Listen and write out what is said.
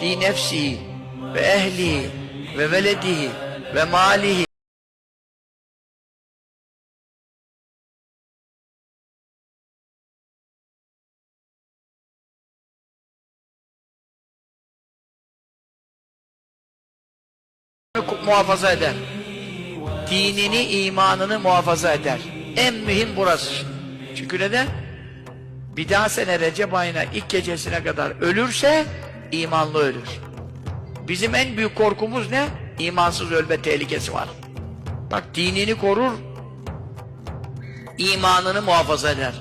fi nefsihi ve ehlihi ve veledihi ve malihi muhafaza eder. Dinini, imanını muhafaza eder. En mühim burası. Çünkü neden? Bir daha sene Recep ayına ilk gecesine kadar ölürse imanlı ölür. Bizim en büyük korkumuz ne? İmansız ölme tehlikesi var. Bak dinini korur, imanını muhafaza eder.